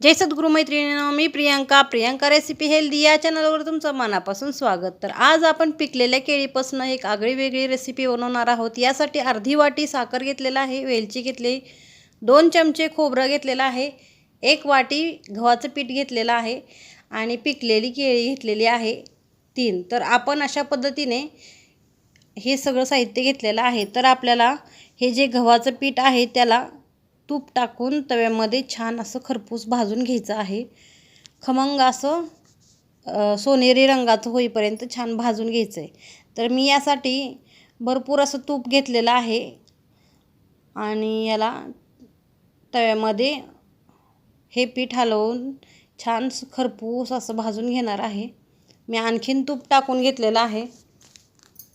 जय सद्गुरु मैत्रिणीनं मी प्रियांका. प्रियांका रेसिपी हेल्दी या चॅनलवर तुमचं मनापासून स्वागत. तर आज आपण पिकलेल्या केळीपासून एक आगळी वेगळी रेसिपी बनवणार आहोत. यासाठी अर्धी वाटी साखर घेतलेला आहे वेलची घेतली दोन चमचे खोबरं घेतलेलं आहे एक वाटी गव्हाचं पीठ घेतलेलं आहे आणि पिकलेली केळी घेतलेली आहे तीन. तर आपण अशा पद्धतीने हे सगळं साहित्य घेतलेलं आहे. तर आपल्याला हे जे गव्हाचं पीठ आहे त्याला तूप टाकून तव्यामध्ये छान असं खरपूस भाजून घ्यायचं आहे. खमंग असं सोनेरी रंगाचं होईपर्यंत छान भाजून घ्यायचं आहे तर मी यासाठी भरपूर असं तूप घेतलेलं आहे. आणि याला तव्यामध्ये हे पीठ हलवून छान स- खरपूस असं भाजून घेणार आहे. मी आणखीन तूप टाकून घेतलेलं आहे.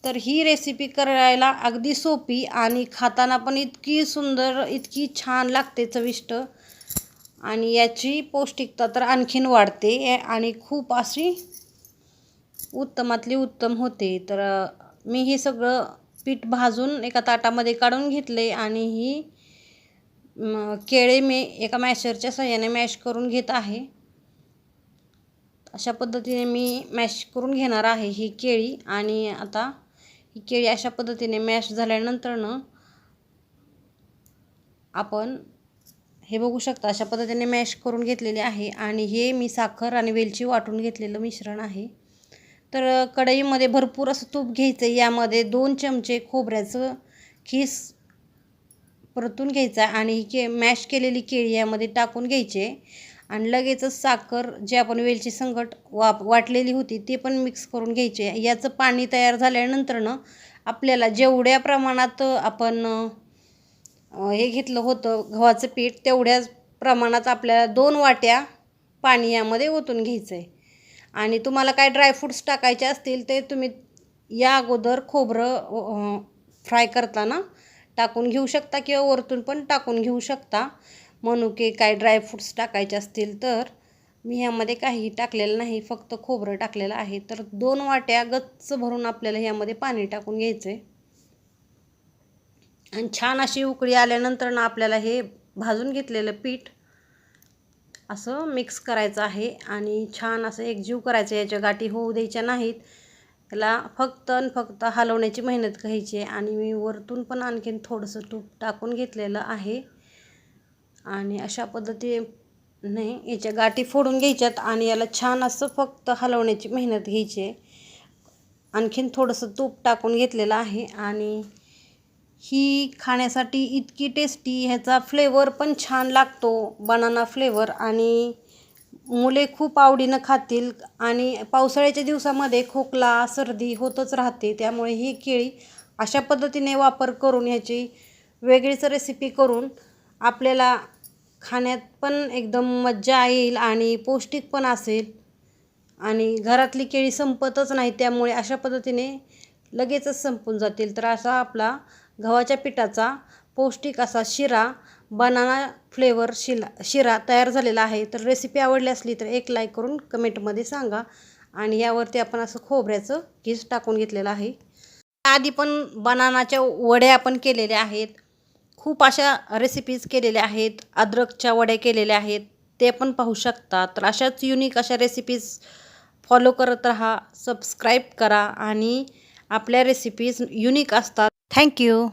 तर ही रेसिपी करायला अगदी सोपी आणि खाताना पण इतकी सुंदर इतकी छान लागते चविष्ट. आणि याची पौष्टिकता तर आणखीन वाढते आणि खूप अशी उत्तमातली उत्तम होते. तर मी हे सगळं पीठ भाजून एका ताटामध्ये काढून घेतले आणि ही केळे मी एका मॅशरच्या सहाय्याने मॅश करून घेत आहे. अशा पद्धतीने मी मॅश करून घेणार आहे ही केळी आणि आता ही केळी अशा पद्धतीने मॅश झाल्यानंतरनं आपण हे बघू शकता अशा पद्धतीने मॅश करून घेतलेले आहे आणि हे मी साखर आणि वेलची वाटून घेतलेलं मिश्रण आहे. तर कढईमध्ये भरपूर असं तूप घ्यायचं यामध्ये दोन चमचे खोबऱ्याचं खीस परतून घ्यायचा आणि ही के मॅश केलेली केळी यामध्ये टाकून घ्यायचे. आणि लगेचच साखर जे आपण वेलची संकट वा वाटलेली होती ती पण मिक्स करून घ्यायची. याचं पाणी तयार झाल्यानंतरनं आपल्याला जेवढ्या प्रमाणात आपण हे घेतलं होतं गव्हाचं पीठ तेवढ्याच प्रमाणात आपल्याला दोन वाट्या पाणी यामध्ये ओतून घ्यायचं आहे आणि तुम्हाला काय ड्रायफ्रूट्स टाकायचे असतील ते तुम्ही या अगोदर खोबरं फ्राय करताना टाकून घेऊ शकता किंवा वरतून पण टाकून घेऊ शकता. मनुके काय ड्रायफ्रूट्स टाकायचे असतील तर मी ह्यामध्ये काहीही टाकलेलं नाही फक्त खोबरं टाकलेलं आहे. तर दोन वाट्या गच्च भरून आपल्याला ह्यामध्ये पाणी टाकून घ्यायचं आहे आणि छान अशी उकळी आल्यानंतर ना आपल्याला हे भाजून घेतलेलं पीठ असं मिक्स करायचं आहे. आणि छान असं एकजीव करायचं याच्या गाठी होऊ द्यायच्या नाहीत. त्याला फक्त आणि फक्त हलवण्याची मेहनत घ्यायची आहे. आणि मी वरतून पण आणखीन थोडंसं तूप टाकून घेतलेलं आहे. आणि अशा पद्धतीने याच्या गाठी फोडून घ्यायच्यात आणि याला छान असं फक्त हलवण्याची मेहनत घ्यायची. आहे आणखीन थोडंसं तूप टाकून घेतलेलं आहे आणि ही खाण्यासाठी इतकी टेस्टी ह्याचा फ्लेवर पण छान लागतो बनाना फ्लेवर आणि मुले खूप आवडीनं खातील आणि पावसाळ्याच्या दिवसामध्ये खोकला सर्दी होतच राहते त्यामुळे ही केळी अशा पद्धतीने वापर करून ह्याची वेगळीच रेसिपी करून आपल्याला खाण्यात पण एकदम मज्जा येईल आणि पौष्टिक पण असेल. आणि घरातली केळी संपतच नाही त्यामुळे अशा पद्धतीने लगेचच संपून जातील. तर असा आपला गव्हाच्या पिठाचा पौष्टिक असा शिरा बनाना फ्लेवर शिला शिरा तयार झालेला आहे. तर रेसिपी आवडली असली तर एक लाईक करून कमेंटमध्ये सांगा. आणि यावरती आपण असं खोबऱ्याचं घीस टाकून घेतलेलं आहे. आधी पण बनानाच्या वड्या आपण केलेल्या आहेत. खूप अशा रेसिपीज केलेल्या आहेत अद्रकच्या वड्या केलेल्या आहेत ते पण पाहू शकता. तर अशाच युनिक अशा रेसिपीज फॉलो करत राहा सबस्क्राईब करा आणि आपल्या रेसिपीज युनिक असतात. थँक्यू